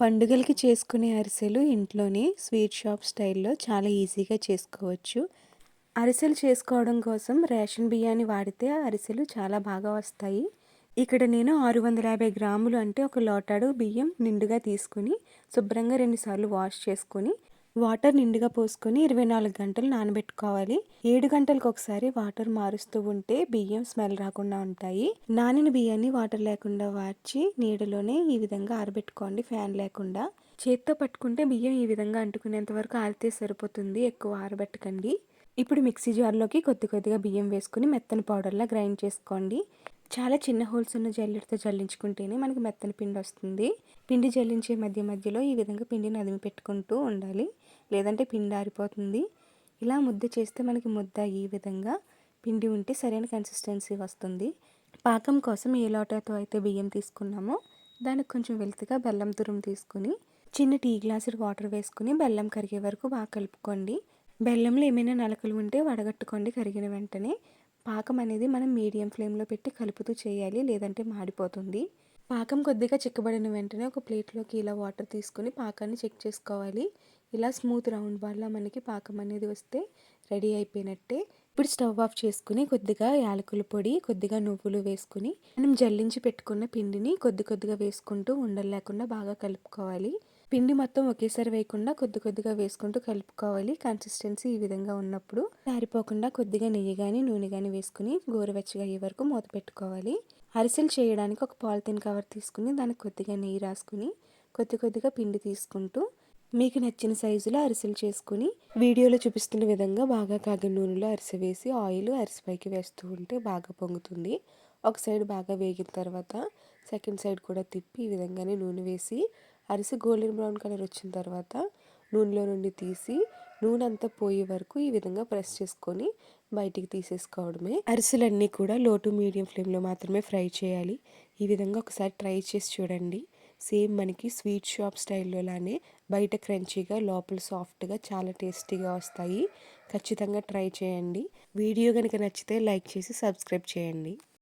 పండుగలకి చేసుకునే అరిసెలు ఇంట్లోనే స్వీట్ షాప్ స్టైల్లో చాలా ఈజీగా చేసుకోవచ్చు. అరిసెలు చేసుకోవడం కోసం రేషన్ బియ్యాన్ని వాడితే అరిసెలు చాలా బాగా వస్తాయి. ఇక్కడ నేను ఆరు వందల యాభై గ్రాములు అంటే ఒక లోటాడు బియ్యం నిండుగా తీసుకుని శుభ్రంగా రెండుసార్లు వాష్ చేసుకొని వాటర్ నిండుగా పోసుకొని ఇరవై నాలుగు గంటలు నానబెట్టుకోవాలి. ఏడు గంటలకు ఒకసారి వాటర్ మారుస్తూ ఉంటే బియ్యం స్మెల్ రాకుండా ఉంటాయి. నానిన బియ్యాన్ని వాటర్ లేకుండా వార్చి నీడలోనే ఈ విధంగా ఆరబెట్టుకోండి ఫ్యాన్ లేకుండా. చేత్తో పట్టుకుంటే బియ్యం ఈ విధంగా అంటుకునేంత వరకు ఆరితే సరిపోతుంది. ఎక్కువ ఆరబెట్టకండి. ఇప్పుడు మిక్సీ జార్లోకి కొద్ది కొద్దిగా బియ్యం వేసుకుని మెత్తని పౌడర్లా గ్రైండ్ చేసుకోండి. చాలా చిన్న హోల్స్ ఉన్న జల్లెడతో జల్లించుకుంటేనే మనకి మెత్తని పిండి వస్తుంది. పిండి జల్లించే మధ్య మధ్యలో ఈ విధంగా పిండిని అదిమి పెట్టుకుంటూ ఉండాలి. లేదంటే పిండి ఆరిపోతుంది. ఇలా ముద్ద చేస్తే మనకి ముద్ద ఈ విధంగా పిండి ఉంటే సరైన కన్సిస్టెన్సీ వస్తుంది. పాకం కోసం ఏ లోటాతో అయితే బియ్యం తీసుకున్నామో దానికి కొంచెం వెలుతుగా బెల్లం తురుము తీసుకుని చిన్న టీ గ్లాసు వాటర్ వేసుకుని బెల్లం కరిగే వరకు బాగా కలుపుకోండి. బెల్లంలో ఏమైనా నలకలు ఉంటే వడగట్టుకోండి కరిగిన వెంటనే. పాకం అనేది మనం మీడియం ఫ్లేమ్లో పెట్టి కలుపుతూ చేయాలి లేదంటే మాడిపోతుంది. పాకం కొద్దిగా చిక్కబడిన వెంటనే ఒక ప్లేట్లోకి ఇలా వాటర్ తీసుకొని పాకాన్ని చెక్ చేసుకోవాలి. ఇలా స్మూత్ రౌండ్ వల్ల మనకి పాకం అనేది వస్తే రెడీ అయిపోయినట్టే. ఇప్పుడు స్టవ్ ఆఫ్ చేసుకుని కొద్దిగా యాలకుల పొడి కొద్దిగా నువ్వులు వేసుకుని మనం జల్లించి పెట్టుకున్న పిండిని కొద్ది కొద్దిగా వేసుకుంటూ ఉండలేకుండా బాగా కలుపుకోవాలి. పిండి మొత్తం ఒకేసారి వేయకుండా కొద్ది కొద్దిగా వేసుకుంటూ కలుపుకోవాలి. కన్సిస్టెన్సీ ఈ విధంగా ఉన్నప్పుడు జారిపోకుండా కొద్దిగా నెయ్యి కానీ నూనె కానీ వేసుకుని గోరువెచ్చగా అయ్యే వరకు మూత పెట్టుకోవాలి. అరిసెలు చేయడానికి ఒక పాలిథిన్ కవర్ తీసుకుని దానికి కొద్దిగా నెయ్యి రాసుకుని కొద్ది కొద్దిగా పిండి తీసుకుంటూ మీకు నచ్చిన సైజులో అరిసెలు చేసుకుని వీడియోలో చూపిస్తున్న విధంగా బాగా కాగిన నూనెలో అరిసె వేసి ఆయిల్ అరిసెపైకి వేస్తూ ఉంటే బాగా పొంగుతుంది. ఒక సైడ్ బాగా వేగిన తర్వాత సెకండ్ సైడ్ కూడా తిప్పి ఈ విధంగానే నూనె వేసి అరిసె గోల్డెన్ బ్రౌన్ కలర్ వచ్చిన తర్వాత నూనెలో నుండి తీసి నూనె అంతా పోయే వరకు ఈ విధంగా ప్రెస్ చేసుకొని బయటికి తీసేసుకోవడమే. అరిసెలన్నీ కూడా లో టు మీడియం ఫ్లేమ్లో మాత్రమే ఫ్రై చేయాలి. ఈ విధంగా ఒకసారి ట్రై చేసి చూడండి. సేమ్ మనకి స్వీట్ షాప్ స్టైల్లో లానే బయట క్రంచీగా లోపల సాఫ్ట్గా చాలా టేస్టీగా వస్తాయి. ఖచ్చితంగా ట్రై చేయండి. వీడియో కనుక నచ్చితే లైక్ చేసి సబ్స్క్రైబ్ చేయండి.